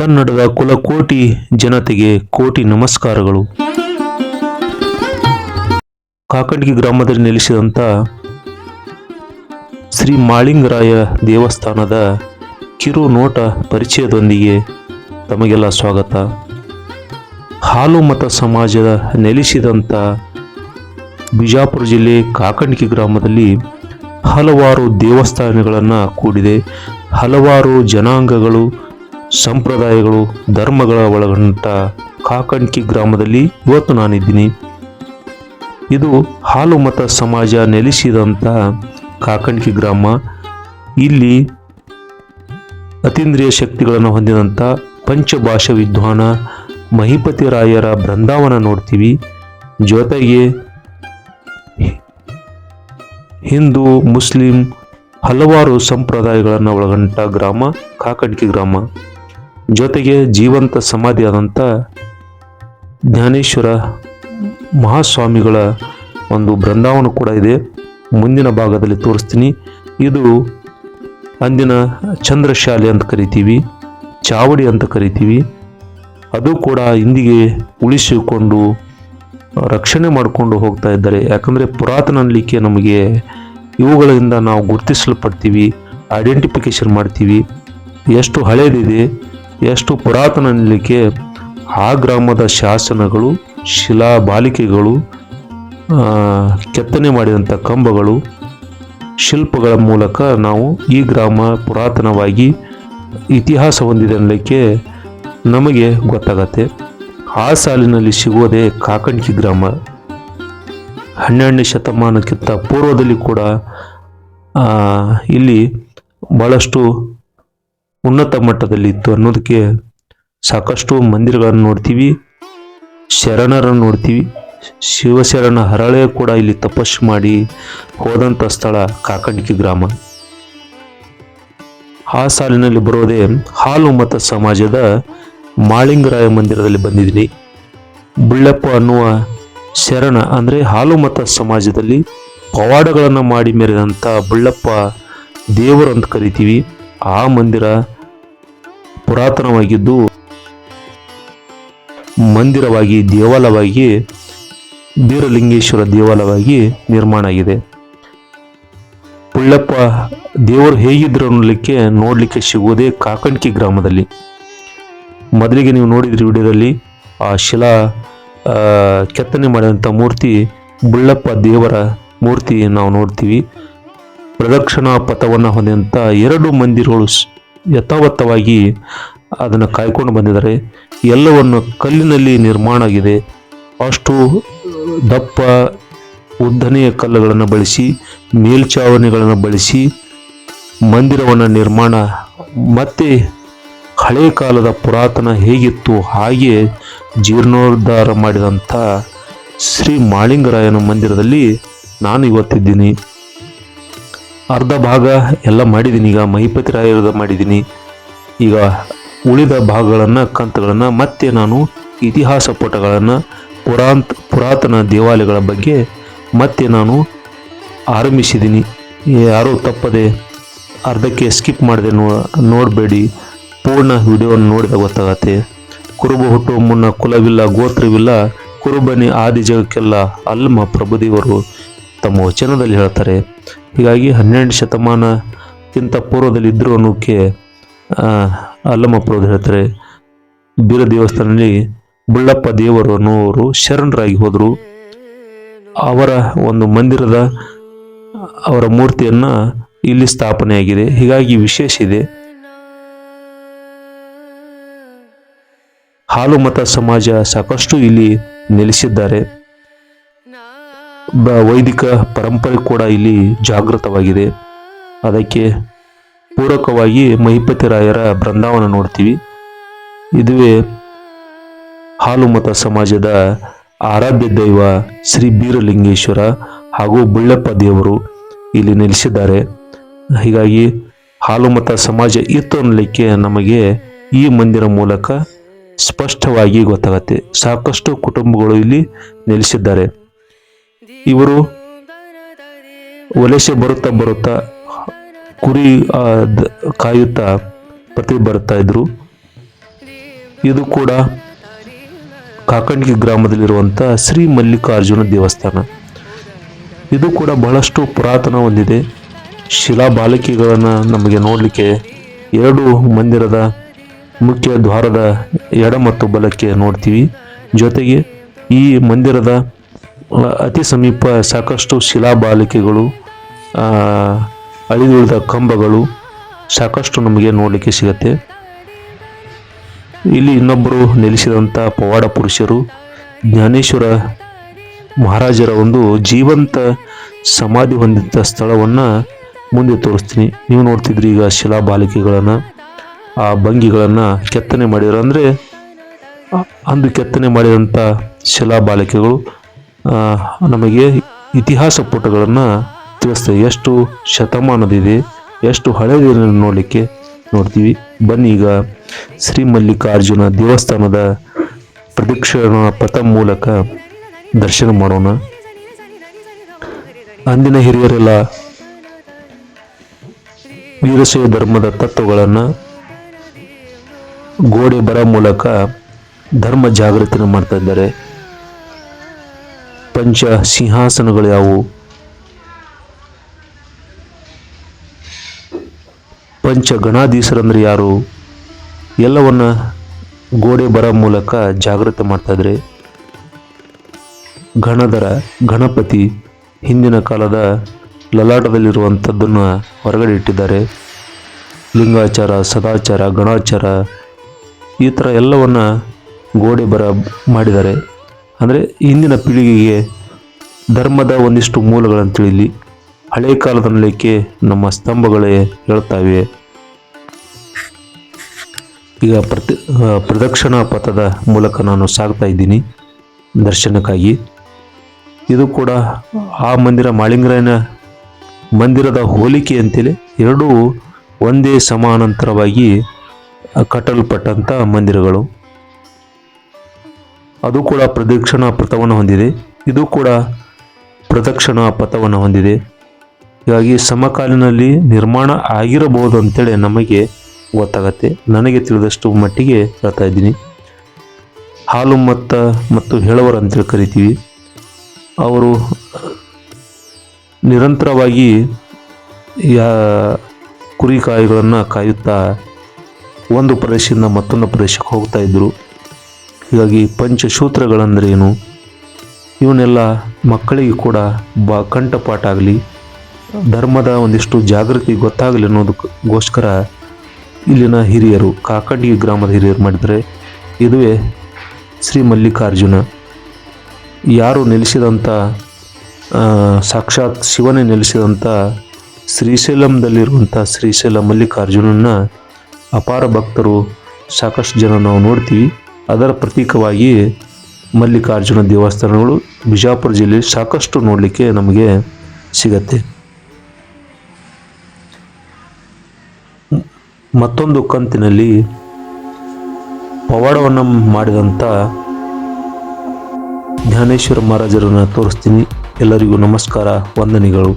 ಕನ್ನಡದ ಕುಲಕೋಟಿ ಜನತೆಗೆ ಕೋಟಿ ನಮಸ್ಕಾರಗಳು. ಕಾಕಂಡಿಗೆ ಗ್ರಾಮದಲ್ಲಿ ನೆಲೆಸಿದಂಥ ಶ್ರೀ ಮಾಳಿಂಗರಾಯ ದೇವಸ್ಥಾನದ ಕಿರು ನೋಟ ಪರಿಚಯದೊಂದಿಗೆ ತಮಗೆಲ್ಲ ಸ್ವಾಗತ. ಹಾಲು ಮತ ಸಮಾಜದ ನೆಲೆಸಿದಂಥ ಬಿಜಾಪುರ ಜಿಲ್ಲೆ ಕಾಕಂಡಿಕೆ ಗ್ರಾಮದಲ್ಲಿ ಹಲವಾರು ದೇವಸ್ಥಾನಗಳನ್ನು ಕೂಡಿದೆ. ಹಲವಾರು ಜನಾಂಗಗಳು ಸಂಪ್ರದಾಯಗಳು, ಧರ್ಮಗಳ ಒಳಗೊಂಡ ಕಾಕಣ್ಕಿ ಗ್ರಾಮದಲ್ಲಿ ಇವತ್ತು ನಾನಿದ್ದೀನಿ. ಇದು ಹಾಲು ಮತ ಸಮಾಜ ನೆಲೆಸಿದಂಥ ಕಾಕಣ್ಕಿ ಗ್ರಾಮ. ಇಲ್ಲಿ ಅತೀಂದ್ರಿಯ ಶಕ್ತಿಗಳನ್ನು ಹೊಂದಿದಂಥ ಪಂಚಭಾಷಾ ವಿದ್ವಾನ ಮಹಿಪತಿ ರಾಯರ ಬೃಂದಾವನ ನೋಡ್ತೀವಿ. ಜೊತೆಗೆ ಹಿಂದೂ, ಮುಸ್ಲಿಂ ಹಲವಾರು ಸಂಪ್ರದಾಯಗಳನ್ನು ಒಳಗೊಂಡ ಗ್ರಾಮ ಕಾಕಡ್ಕಿ ಗ್ರಾಮ. ಜೊತೆಗೆ ಜೀವಂತ ಸಮಾಧಿ ಆದಂಥ ಜ್ಞಾನೇಶ್ವರ ಮಹಾಸ್ವಾಮಿಗಳ ಒಂದು ಬೃಂದಾವನ ಕೂಡ ಇದೆ. ಮುಂದಿನ ಭಾಗದಲ್ಲಿ ತೋರಿಸ್ತೀನಿ. ಇದು ಅಂದಿನ ಚಂದ್ರಶಾಲೆ ಅಂತ ಕರಿತೀವಿ, ಚಾವಡಿ ಅಂತ ಕರಿತೀವಿ. ಅದು ಕೂಡ ಇಂದಿಗೆ ಉಳಿಸಿಕೊಂಡು, ರಕ್ಷಣೆ ಮಾಡಿಕೊಂಡು ಹೋಗ್ತಾ ಇದ್ದಾರೆ. ಯಾಕಂದರೆ ಪುರಾತನ ಅನ್ಲಿಕ್ಕೆ ನಮಗೆ ಇವುಗಳಿಂದ ನಾವು ಗುರುತಿಸಲ್ಪಡ್ತೀವಿ ಐಡೆಂಟಿಫಿಕೇಶನ್ ಮಾಡ್ತೀವಿ. ಎಷ್ಟು ಹಳೇದಿದೆ ಎಷ್ಟು ಪುರಾತನ ನಿಲ್ಲಿಕೆ ಆ ಗ್ರಾಮದ ಶಾಸನಗಳು, ಶಿಲಾ ಬಾಲಿಕೆಗಳು ಕೆತ್ತನೆ ಮಾಡಿದಂಥ ಕಂಬಗಳು, ಶಿಲ್ಪಗಳ ಮೂಲಕ ನಾವು ಈ ಗ್ರಾಮ ಪುರಾತನವಾಗಿ ಇತಿಹಾಸ ಹೊಂದಿದೆ ಅನ್ನಲಿಕ್ಕೆ ನಮಗೆ ಗೊತ್ತಾಗತ್ತೆ. ಆ ಸಾಲಿನಲ್ಲಿ ಸಿಗೋದೇ ಕಾಕಂಡ್ಕಿ ಗ್ರಾಮ. ಹನ್ನೆರಡನೇ ಶತಮಾನಕ್ಕಿಂತ ಪೂರ್ವದಲ್ಲಿ ಕೂಡ ಇಲ್ಲಿ ಭಾಳಷ್ಟು ಉನ್ನತ ಮಟ್ಟದಲ್ಲಿತ್ತು ಅನ್ನೋದಕ್ಕೆ ಸಾಕಷ್ಟು ಮಂದಿರಗಳನ್ನು ನೋಡ್ತೀವಿ, ಶರಣರನ್ನು ನೋಡ್ತೀವಿ. ಶಿವಶರಣ ಹರಳೆ ಕೂಡ ಇಲ್ಲಿ ತಪಸ್ಸು ಮಾಡಿ ಹೋದಂಥ ಸ್ಥಳ ಕಾಕಂಡಿಕೆ ಗ್ರಾಮ. ಆ ಸಾಲಿನಲ್ಲಿ ಬರೋದೇ ಹಾಲು ಮತ ಸಮಾಜದ ಮಾಳಿಂಗರಾಯ ಮಂದಿರದಲ್ಲಿ ಬಂದಿದ್ದೀನಿ. ಬುಳ್ಳಪ್ಪ ಅನ್ನುವ ಶರಣ ಅಂದರೆ ಹಾಲು ಮತ ಸಮಾಜದಲ್ಲಿ ಪವಾಡಗಳನ್ನು ಮಾಡಿ ಮೆರೆದಂಥ ಬುಳ್ಳಪ್ಪ ದೇವರು ಅಂತ ಕರಿತೀವಿ. ಆ ಮಂದಿರ ಪುರಾತನವಾಗಿದ್ದು ಮಂದಿರವಾಗಿ, ದೇವಾಲಯವಾಗಿ, ಬೀರಲಿಂಗೇಶ್ವರ ದೇವಾಲಯವಾಗಿ ನಿರ್ಮಾಣ ಆಗಿದೆ. ಪುಳ್ಳಪ್ಪ ದೇವರು ಹೇಗಿದ್ರು ಅನ್ನಲಿಕ್ಕೆ ನೋಡಲಿಕ್ಕೆ ಸಿಗುವುದೇ ಕಾಕಣ್ಕಿ ಗ್ರಾಮದಲ್ಲಿ. ಮೊದಲಿಗೆ ನೀವು ನೋಡಿದ್ರಿ ವಿಡಿಯೋದಲ್ಲಿ, ಆ ಶಿಲಾ ಕೆತ್ತನೆ ಮಾಡಿದಂಥ ಮೂರ್ತಿ, ಬುಳ್ಳಪ್ಪ ದೇವರ ಮೂರ್ತಿ ನಾವು ನೋಡ್ತೀವಿ. ಪ್ರದಕ್ಷಿಣಾ ಪಥವನ್ನು ಹೊಂದಿದಂಥ ಎರಡು ಮಂದಿರಗಳು ಯಥಾವತ್ತವಾಗಿ ಅದನ್ನು ಕಾಯ್ಕೊಂಡು ಬಂದಿದ್ದಾರೆ. ಎಲ್ಲವನ್ನು ಕಲ್ಲಿನಲ್ಲಿ ನಿರ್ಮಾಣ ಆಗಿದೆ. ಅಷ್ಟು ದಪ್ಪ ಉದ್ದನೆಯ ಕಲ್ಲುಗಳನ್ನು ಬಳಸಿ ಮೇಲ್ಛಾವಣಿಗಳನ್ನು ಬಳಸಿ ಮಂದಿರವನ್ನು ನಿರ್ಮಾಣ ಮತ್ತೆ ಹಳೆ ಕಾಲದ ಪುರಾತನ ಹೇಗಿತ್ತು ಹಾಗೆ ಜೀರ್ಣೋದ್ಧಾರ ಮಾಡಿದಂಥ ಶ್ರೀ ಮಾಳಿಂಗರಾಯನ ಮಂದಿರದಲ್ಲಿ ನಾನು ಇವತ್ತಿದ್ದೀನಿ. ಅರ್ಧ ಭಾಗ ಎಲ್ಲ ಮಾಡಿದ್ದೀನಿ. ಈಗ ಮಹಿಪತಿ ರಾಯರದ ಮಾಡಿದ್ದೀನಿ. ಈಗ ಉಳಿದ ಭಾಗಗಳನ್ನು, ಕಂತುಗಳನ್ನು ಮತ್ತೆ ನಾನು ಇತಿಹಾಸ ಪುಟಗಳನ್ನು, ಪುರಾಂತ್, ಪುರಾತನ ದೇವಾಲಯಗಳ ಬಗ್ಗೆ ಮತ್ತೆ ನಾನು ಆರಂಭಿಸಿದ್ದೀನಿ. ಯಾರೂ ತಪ್ಪದೆ ಅರ್ಧಕ್ಕೆ ಸ್ಕಿಪ್ ಮಾಡಿದೆ ನೋ, ನೋಡಬೇಡಿ. ಪೂರ್ಣ ವಿಡಿಯೋವನ್ನು ನೋಡಿದ ಗೊತ್ತಾಗತ್ತೆ. ಕುರುಬ ಹುಟ್ಟುವ ಮುನ್ನ ಕುಲವಿಲ್ಲ, ಗೋತ್ರವಿಲ್ಲ, ಕುರುಬನಿ ಆದಿ ಜಗಕ್ಕೆಲ್ಲ ಅಲ್ಮ ಪ್ರಭುದೇವರು ತಮ್ಮ ವಚನದಲ್ಲಿ ಹೇಳ್ತಾರೆ. ಹೀಗಾಗಿ ಹನ್ನೆರಡು ಶತಮಾನಕ್ಕಿಂತ ಪೂರ್ವದಲ್ಲಿ ಇದ್ದರು ಅನ್ನೋಕ್ಕೆ ಅಲ್ಲಮ್ಮ ಅಲ್ಲಮ ಪ್ರಭು ಹೇಳ್ತಾರೆ, ಬೀರ ದೇವಸ್ಥಾನದಲ್ಲಿ ಬುಳ್ಳಪ್ಪ ದೇವರು ಅನ್ನೋರು ಶರಣರಾಗಿ ಹೋದರು. ಅವರ ಒಂದು ಮಂದಿರದ, ಅವರ ಮೂರ್ತಿಯನ್ನು ಇಲ್ಲಿ ಸ್ಥಾಪನೆಯಾಗಿದೆ ಹೀಗಾಗಿ ವಿಶೇಷ ಇದೆ. ಹಾಲು ಮತ ಸಮಾಜ ಸಾಕಷ್ಟು ಇಲ್ಲಿ ನೆಲೆಸಿದ್ದಾರೆ. ವೈದಿಕ ಪರಂಪರೆ ಕೂಡ ಇಲ್ಲಿ ಜಾಗೃತವಾಗಿದೆ. ಅದಕ್ಕೆ ಪೂರಕವಾಗಿ ಮಹಿಪತಿ ರಾಯರ ಬೃಂದಾವನ ನೋಡ್ತೀವಿ. ಇದುವೇ ಹಾಲುಮತ ಸಮಾಜದ ಆರಾಧ್ಯ ದೈವ ಶ್ರೀ ಬೀರಲಿಂಗೇಶ್ವರ ಹಾಗೂ ಬುಳ್ಳಪ್ಪ ದೇವರು ಇಲ್ಲಿ ನೆಲೆಸಿದ್ದಾರೆ. ಹೀಗಾಗಿ ಹಾಲುಮತ ಸಮಾಜ ಇತ್ತು ಅನ್ನಲಿಕ್ಕೆ ನಮಗೆ ಈ ಮಂದಿರ ಮೂಲಕ ಸ್ಪಷ್ಟವಾಗಿ ಗೊತ್ತಾಗತ್ತೆ. ಸಾಕಷ್ಟು ಕುಟುಂಬಗಳು ಇಲ್ಲಿ ನೆಲೆಸಿದ್ದಾರೆ. ಇವರು ವಲಸೆ ಬರುತ್ತಾ ಬರುತ್ತಾ ಕುರಿ ಕಾಯುತ್ತಾ ಪ್ರತಿ ಬರುತ್ತಾ ಇದ್ರು. ಇದು ಕೂಡ ಕಾಕಂಡಿ ಗ್ರಾಮದಲ್ಲಿರುವಂಥ ಶ್ರೀ ಮಲ್ಲಿಕಾರ್ಜುನ ದೇವಸ್ಥಾನ. ಇದು ಕೂಡ ಬಹಳಷ್ಟು ಪುರಾತನ ಹೊಂದಿದೆ. ಶಿಲಾ ಶಿಲಾಬಾಲಿಕೆಗಳನ್ನು ನಮಗೆ ನೋಡಲಿಕ್ಕೆ ಎರಡು ಮಂದಿರದ ಮುಖ್ಯ ದ್ವಾರದ ಎಡ ಮತ್ತು ಬಲಕ್ಕೆ ನೋಡ್ತೀವಿ. ಜೊತೆಗೆ ಈ ಮಂದಿರದ ಅತಿ ಸಮೀಪ ಸಾಕಷ್ಟು ಶಿಲಾಬಾಲಿಕೆಗಳು ಅಳಿದುಳಿದ ಕಂಬಗಳು ಸಾಕಷ್ಟು ನಮಗೆ ನೋಡಲಿಕ್ಕೆ ಸಿಗತ್ತೆ. ಇಲ್ಲಿ ಇನ್ನೊಬ್ಬರು ನೆಲೆಸಿದಂಥ ಪವಾಡ ಪುರುಷರು, ಜ್ಞಾನೇಶ್ವರ ಮಹಾರಾಜರ ಒಂದು ಜೀವಂತ ಸಮಾಧಿ ಹೊಂದಿದ್ದ ಸ್ಥಳವನ್ನು ಮುಂದೆ ತೋರಿಸ್ತೀನಿ. ನೀವು ನೋಡ್ತಿದ್ರಿ ಈಗ ಶಿಲಾಬಾಲಿಕೆಗಳನ್ನು ಆ ಭಂಗಿಗಳನ್ನು ಕೆತ್ತನೆ ಮಾಡಿದ್ರು. ಅಂದರೆ, ಅಂದು ಕೆತ್ತನೆ ಮಾಡಿದಂಥ ಶಿಲಾಬಾಲಿಕೆಗಳು ನಮಗೆ ಇತಿಹಾಸ ಪುಟಗಳನ್ನು ತಿಳಿಸ್ತದೆ ಎಷ್ಟು ಶತಮಾನದಿದೆ, ಎಷ್ಟು ಹಳೆಯದಿದೆ ನೋಡಲಿಕ್ಕೆ ನೋಡ್ತೀವಿ. ಬನ್ನಿ ಈಗ ಶ್ರೀ ಮಲ್ಲಿಕಾರ್ಜುನ ದೇವಸ್ಥಾನದ ಪ್ರದಕ್ಷಿಣ ಪಥ ಮೂಲಕ ದರ್ಶನ ಮಾಡೋಣ. ಅಂದಿನ ಹಿರಿಯರೆಲ್ಲ ವೀರಶೈವ ಧರ್ಮದ ತತ್ವಗಳನ್ನು ಗೋಡೆ ಬರ ಮೂಲಕ ಧರ್ಮ ಜಾಗೃತಿನ ಮಾಡ್ತಾ ಇದ್ದಾರೆ. ಪಂಚ ಸಿಂಹಾಸನಗಳು ಯಾವುವು? ಪಂಚ ಗಣಾಧೀಶರಂದ್ರೆ ಯಾರು? ಎಲ್ಲವನ್ನ ಗೋಡೆ ಬರ ಮೂಲಕ ಜಾಗೃತ ಮಾಡ್ತಾ ಇದ್ರೆ, ಗಣಧರ, ಗಣಪತಿ ಹಿಂದಿನ ಕಾಲದ ಲಲಾಟದಲ್ಲಿರುವಂಥದ್ದನ್ನು ಹೊರಗಡೆ ಇಟ್ಟಿದ್ದಾರೆ. ಲಿಂಗಾಚಾರ, ಸದಾಚಾರ, ಗಣಾಚಾರ ಈ ಥರ ಎಲ್ಲವನ್ನು ಗೋಡೆ ಬರ ಮಾಡಿದ್ದಾರೆ. ಅಂದರೆ ಇಂದಿನ ಪೀಳಿಗೆಗೆ ಧರ್ಮದ ಒಂದಿಷ್ಟು ಮೂಲಗಳನ್ನು ತಿಳಿಲಿ ಹಳೆ ಕಾಲದ ನೆಲಕ್ಕೆ ನಮ್ಮ ಸ್ತಂಭಗಳೇ ಹೇಳ್ತಾವೆ. ಈಗ ಪ್ರತಿ ಪ್ರದಕ್ಷಿಣಾ ಪಥದ ಮೂಲಕ ನಾನು ಸಾಗ್ತಾ ಇದ್ದೀನಿ ದರ್ಶನಕ್ಕಾಗಿ. ಇದು ಕೂಡ ಆ ಮಂದಿರ ಮಾಳಿಂಗರಾಯನ ಮಂದಿರದ ಹೋಲಿಕೆ ಅಂತೇಳಿ ಎರಡೂ ಒಂದೇ ಸಮಾನಾಂತರವಾಗಿ ಕಟ್ಟಲ್ಪಟ್ಟಂಥ ಮಂದಿರಗಳು. ಅದು ಕೂಡ ಪ್ರದಕ್ಷಿಣಾ ಪಥವನ್ನು ಹೊಂದಿದೆ. ಇದು ಕೂಡ ಪ್ರದಕ್ಷಿಣಾ ಪಥವನ್ನು ಹೊಂದಿದೆ. ಹೀಗಾಗಿ ಸಮಕಾಲಿನಲ್ಲಿ ನಿರ್ಮಾಣ ಆಗಿರಬಹುದು ಅಂತೇಳಿ ನಮಗೆ ಗೊತ್ತಾಗತ್ತೆ. ನನಗೆ ತಿಳಿದಷ್ಟು ಮಟ್ಟಿಗೆ ಹೇಳ್ತಾ ಇದ್ದೀನಿ. ಹಾಲು ಮತ್ತ ಮತ್ತು ಹೇಳುವರು ಅಂತೇಳಿ ಕರಿತೀವಿ. ಅವರು ನಿರಂತರವಾಗಿ ಯಾ ಕುರಿ ಕಾಯಿಗಳನ್ನು ಕಾಯುತ್ತಾ ಒಂದು ಪ್ರದೇಶದಿಂದ ಮತ್ತೊಂದು ಪ್ರದೇಶಕ್ಕೆ ಹೋಗ್ತಾ ಇದ್ದರು ಹೀಗಾಗಿ ಪಂಚಸೂತ್ರಗಳಂದ್ರೇನು? ಇವನ್ನೆಲ್ಲ ಮಕ್ಕಳಿಗೆ ಕೂಡ ಬಾ ಕಂಠಪಾಠ ಆಗಲಿ ಧರ್ಮದ ಒಂದಿಷ್ಟು ಜಾಗೃತಿ ಗೊತ್ತಾಗಲಿ ಅನ್ನೋದಕ್ಕೋಸ್ಕರ ಇಲ್ಲಿನ ಹಿರಿಯರು, ಕಾಕಡಿ ಗ್ರಾಮದ ಹಿರಿಯರು ಮಾಡಿದರೆ, ಇದುವೇ ಶ್ರೀ ಮಲ್ಲಿಕಾರ್ಜುನ. ಯಾರು ನೆಲೆಸಿದಂಥ ಸಾಕ್ಷಾತ್ ಶಿವನೇ ನೆಲೆಸಿದಂಥ ಶ್ರೀಶೈಲಂದಲ್ಲಿರುವಂಥ ಶ್ರೀಶೈಲ ಮಲ್ಲಿಕಾರ್ಜುನನ ಅಪಾರ ಭಕ್ತರು ಸಾಕಷ್ಟು ಜನ ನಾವು ನೋಡ್ತೀವಿ. ಅದರ ಪ್ರತೀಕವಾಗಿ ಮಲ್ಲಿಕಾರ್ಜುನ ದೇವಸ್ಥಾನಗಳು ಬಿಜಾಪುರ ಜಿಲ್ಲೆಯಲ್ಲಿ ಸಾಕಷ್ಟು ನೋಡಲಿಕ್ಕೆ ನಮಗೆ ಸಿಗತ್ತೆ. ಮತ್ತೊಂದು ಕಂತಿನಲ್ಲಿ ಪವಾಡವನ್ನು ಮಾಡಿದಂಥ ಜ್ಞಾನೇಶ್ವರ ಮಹಾರಾಜರನ್ನು ತೋರಿಸ್ತೀನಿ. ಎಲ್ಲರಿಗೂ ನಮಸ್ಕಾರ, ವಂದನೆಗಳು.